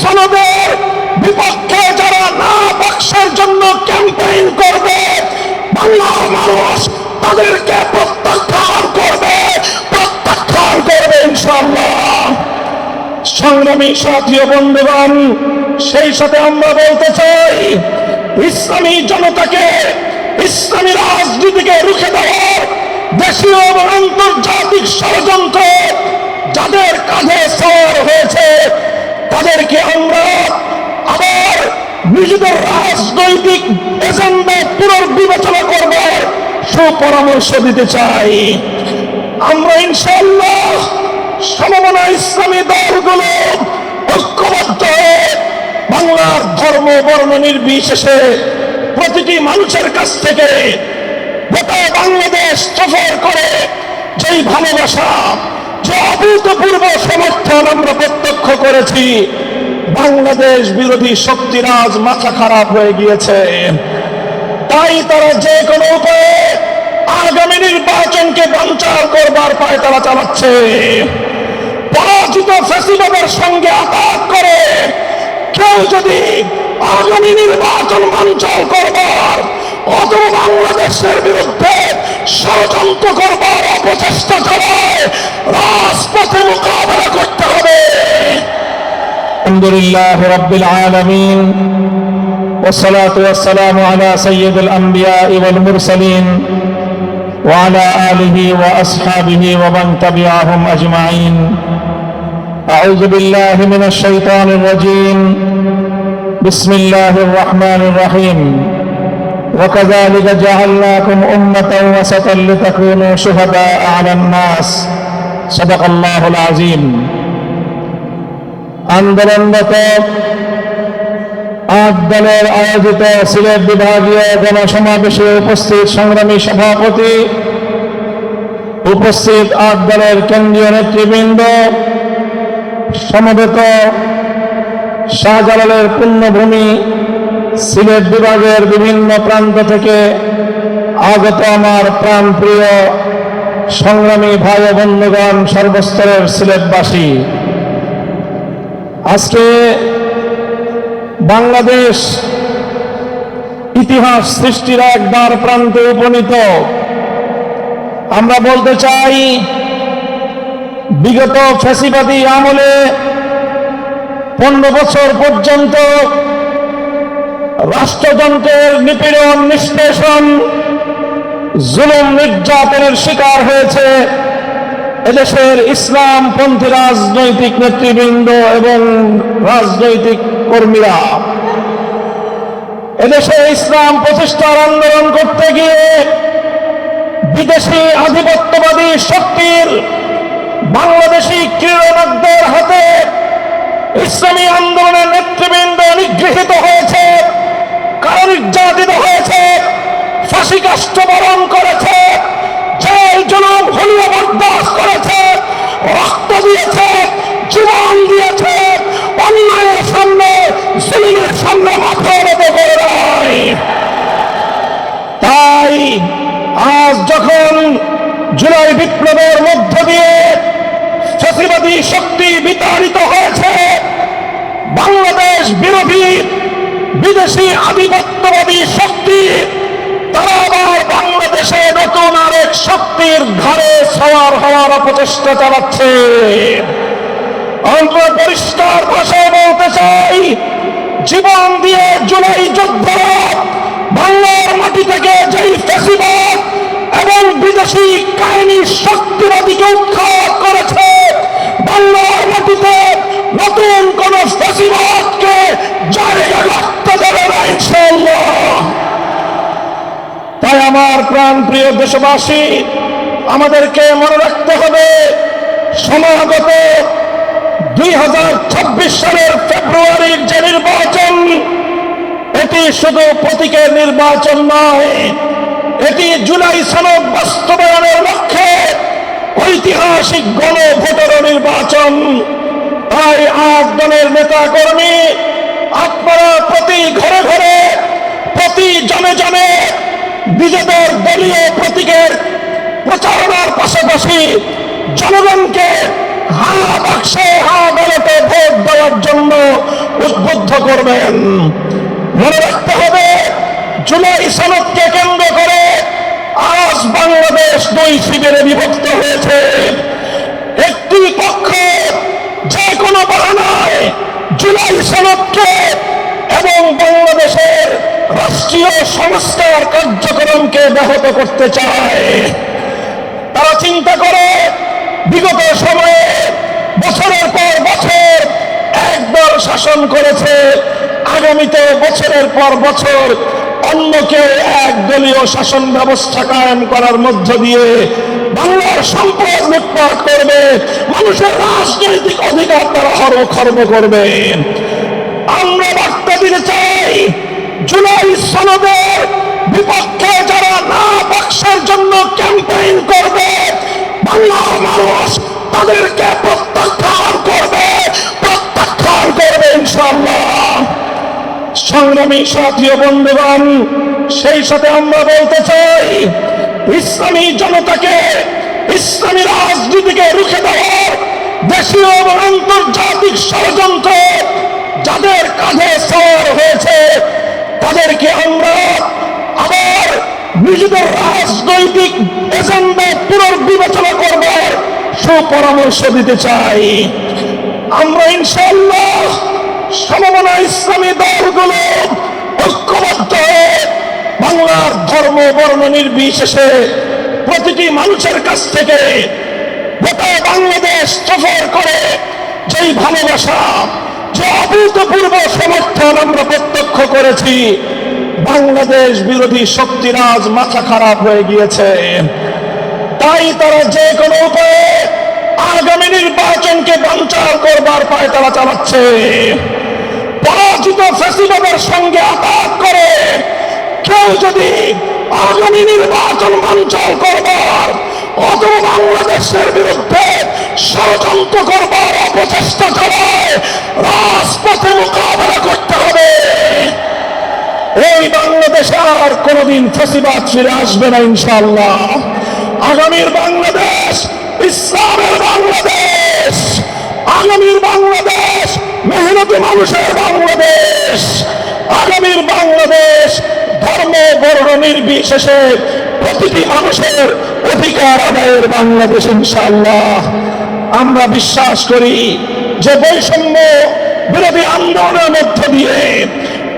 সনদের বিপক্ষে যারা না বাক্সের জন্য ক্যাম্পেইন করবে, বাংলার মানুষ তাদেরকে প্রত্যাখ্যান করবে প্রত্যাখ্যান করবে ইনশাল্লাহ সংগ্রামী সাথী ও বন্ধুগণ, সেই সাথে আমরা বলতে চাই, ইসলামী জনতাকে, ইসলামী রাজনীতিকে রুখে দেওয়ার দেশীয় এবং আন্তর্জাতিক ষড়যন্ত্র যাদের কাঁধে সর হয়েছে তাদেরকে আমরা আবার নিজেদের রাজনৈতিক এজেন্ডা পুনর্বিবেচনা করবার সুপরামর্শ দিতে চাই। আমরা ইনশাল্লাহ সমমনা ইসলামী দলগুলো ঐক্যবদ্ধ হয়ে বাংলার ধর্ম, বর্ণ নির্বিশেষে প্রতিটি মানুষের কাছ থেকে গোটা বাংলাদেশ সফর করে যেই ভালোবাসা অভূতপূর্ব সমর্থন আমরা প্রত্যক্ষ করেছি। বাংলাদেশ বিরোধী শক্তিরাজ মাথা খারাপ হয়ে গিয়েছে। তাই তারা যে কোনো উপায়ে আগামী নির্বাচনকে বাঞ্চার করবার পায় তারা চালাচ্ছে। পরাজিত ফেসিবাদের সঙ্গে করে কেউ যদি আগামী নির্বাচন বাঞ্চার করবার অথবা বাংলাদেশের বিরুদ্ধে ষড়যন্ত্র করবার অপচেষ্টা চালায় রাজপথে মোকাবেলা করতে হবে الحمد لله رب العالمين والصلاة والسلام على سيد الأنبياء والمرسلين وعلى آله وأصحابه ومن تبعهم أجمعين أعوذ بالله من الشيطان الرجيم بسم الله الرحمن الرحيم وكذلك جعلناكم أمة وسطا لتكونوا شهداء على الناس صدق الله العظيم আন্দোলনরত আট দলের আয়োজিত সিলেট বিভাগীয় গণসমাবেশে উপস্থিত সংগ্রামী সভাপতি উপস্থিত আট দলের কেন্দ্রীয় নেতৃবৃন্দ সমবেত শাহজালালের পুণ্যভূমি সিলেট বিভাগের বিভিন্ন প্রান্ত থেকে আগত আমার প্রাণপ্রিয় সংগ্রামী ভাই বন্ধুগণ সর্বস্তরের সিলেটবাসী। আজকে বাংলাদেশ ইতিহাস সৃষ্টির একবার প্রান্তে উপনীত। আমরা বলতে চাই, বিগত ফ্যাসিবাদী আমলে পনেরো বছর পর্যন্ত রাষ্ট্রযন্ত্রের নিপীড়ন, নিষ্পেষণ, জুলুম, নির্যাতনের শিকার হয়েছে এদেশের ইসলাম পন্থী রাজনৈতিক নেতৃবৃন্দ এবং রাজনৈতিক কর্মীরা। এদেশে ইসলাম প্রতিষ্ঠার আন্দোলন করতে গিয়ে বিদেশি আধিপত্যবাদী শক্তির বাংলাদেশি ক্রীড়নকদের হাতে ইসলামী আন্দোলনের নেতৃবৃন্দ নিগৃহীত হয়েছে। কারণ নির্যাতিত হয়েছে ফাঁসি কাষ্ট বরণ করেছে, জেল জুলুম হলিয়া বরদাস্ত করেছে, রক্ত দিয়েছে, জীবন দিয়েছে, অন্যায়ের সামনে, জুলুমের সামনে মাথা নত করে তাই আজ যখন জুলাই বিপ্লবের মধ্য দিয়ে ফ্যাসিবাদী শক্তি বিতাড়িত হয়েছে, বাংলাদেশ বিরোধী বিদেশি আধিপত্যবাদী শক্তি, তারা আবার বাংলাদেশে নতুন আরেক শক্তির ধারে সওয়ার হওয়ার অপচেষ্টা চালাচ্ছে। আমরা পরিষ্কার ভাষায় বলতে চাই, জীবন দিয়ে জুলাই যোদ্ধারা বাংলার মাটি থেকে যেই ফেসিবাদ এবং বিদেশি কাহিনী শক্তিবাদীকে উৎখাত করেছে, বাংলার মাটিতে নতুন কোন ফেসিবাদকে জায়গা তাই আমার প্রাণ প্রিয় দেশবাসী, আমাদেরকে মনে রাখতে হবে সমাগত দুই হাজার ছাব্বিশ সালের ফেব্রুয়ারির যে নির্বাচন, এটি শুধু প্রতীকের নির্বাচন নয়, এটি জুলাই সনদ বাস্তবায়নের লক্ষ্যে ঐতিহাসিক গণভোটের নির্বাচন। তাই আট দলের নেতা কর্মী আপনারা প্রতি ঘরে ঘরে, প্রতি জনে জনে নিজেদের দলীয় প্রতীকের প্রচারণার পাশাপাশি জনগণকে হা বাক্সে, হা ভোট দেওয়ার জন্য উদ্বুদ্ধ করবেন। মনে রাখতে হবে, জুলাই সনদকে কেন্দ্র করে আজ বাংলাদেশ দুই শিবিরে বিভক্ত হয়েছে। করতে চায়, তারা চিন্তা করে বিগত সময়ে বছরের পর বছর একদল শাসন করেছে। আগামীতে বছরের পর বছর অন্য কেউ একদলীয় শাসন ব্যবস্থা কায়েম করার মধ্য দিয়ে বাংলার সম্পদ লুটপাট করবে, মানুষের রাজনৈতিক অধিকার তারা হরব খর্ব করবে। আমরা বার্তা দিতে চাই, জুলাই সনদের বিপক্ষে যারা না বাক্সের জন্য ক্যাম্পেইন করবে বাংলার মানুষ তাদেরকে প্রত্যাখ্যান করবে প্রত্যাখ্যান করবে ইনশাল্লাহ সংগ্রামী সাথী বন্ধুগণ, সেই সাথে আমরা বলতে চাই, ইসলামী জনতাকে, ইসলামী রাজনীতিকে রুখে দেওয়ার দেশীয় এবং আন্তর্জাতিক ষড়যন্ত্র যাদের কাঁধে সওয়ার হয়েছে, তাদেরকে আমরা নিজেদের রাজনৈতিক এজেন্ডা পুনর্বিবেচনা করবার সুপরামর্শ দিতে চাই। আমরা ইনশাল্লাহ সমমনা ইসলামী দলগুলো ঐক্যবদ্ধ হয়ে বাংলার ধর্ম, বর্ণ নির্বিশেষে প্রতিটি মানুষের কাছ থেকে গোটা বাংলাদেশ সফর করে যেই ভালোবাসা, যে অভূতপূর্ব সমর্থন আমরা প্রত্যক্ষ করেছি বাংলাদেশ বিরোধী শক্তিরাজ মাথা খারাপ হয়ে গিয়েছে। তাই তারা যে কোনো উপায়ে আগামী নির্বাচনকে বাঞ্চাল করবার পায় তারা চালাচ্ছে। পরাজিত ফেসিবাদের সঙ্গে আঘাত করে কেউ যদি আগামী নির্বাচন বাঞ্চাল করবার অথবা বাংলাদেশের বিরুদ্ধে ষড়যন্ত্র করবার অপচেষ্টা চালায়, রাজপথে মোকাবেলা করতে হবে। এই বাংলাদেশে আর কোনোদিন ফেসিবাদ ফিরে আসবে না ইনশাল্লাহ আগামীর বাংলাদেশ, ইসলামের বাংলাদেশ, আগামীর বাংলাদেশ, মেহনতি মানুষের বাংলাদেশ, আগামীর বাংলাদেশ, ধর্ম, বর্ণ, নির্বিশেষে প্রতিটি মানুষের অধিকার আদায়ের বাংলাদেশ ইনশাল্লাহ আমরা বিশ্বাস করি যে বৈষম্য বিরোধী আন্দোলনের মধ্য দিয়ে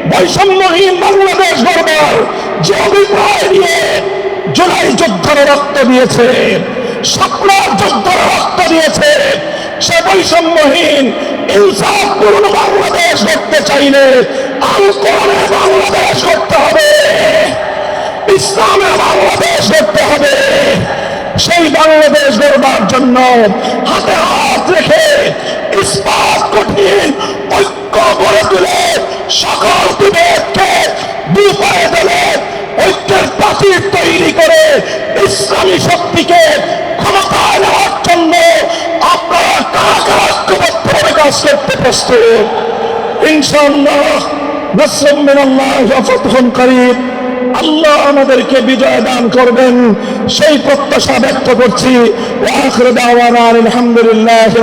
বৈষম্যহীন বাংলাদেশ গড়বার যে অভিপ্রায় নিয়ে জুলাই যোদ্ধারা রক্ত দিয়েছে সকলার যোদ্ধারা রক্ত দিয়েছে, সে বৈষম্যহীন বাংলাদেশ গড়তে চাইলে আল বাংলাদেশ করতে হবে ইসলামের বাংলাদেশ করতে হবে। সেই বাংলাদেশ গড়বার জন্য হাতে হাত রেখে ইস্পাত কঠিন, ঐক্য গড়ে তুলে, সকল বিবেককে ঐক্যের প্রাচীর তৈরি করে ইসলামী শক্তিকে ক্ষমতায় নেওয়ার জন্য আপনারা কারা কারা কাজ করতে প্রস্তুত? ইনশাআল্লাহ আল্লাহ আমাদেরকে বিজয় দান করবেন। সেই প্রত্যাশা ব্যক্ত করছি। আলহামদুলিল্লাহি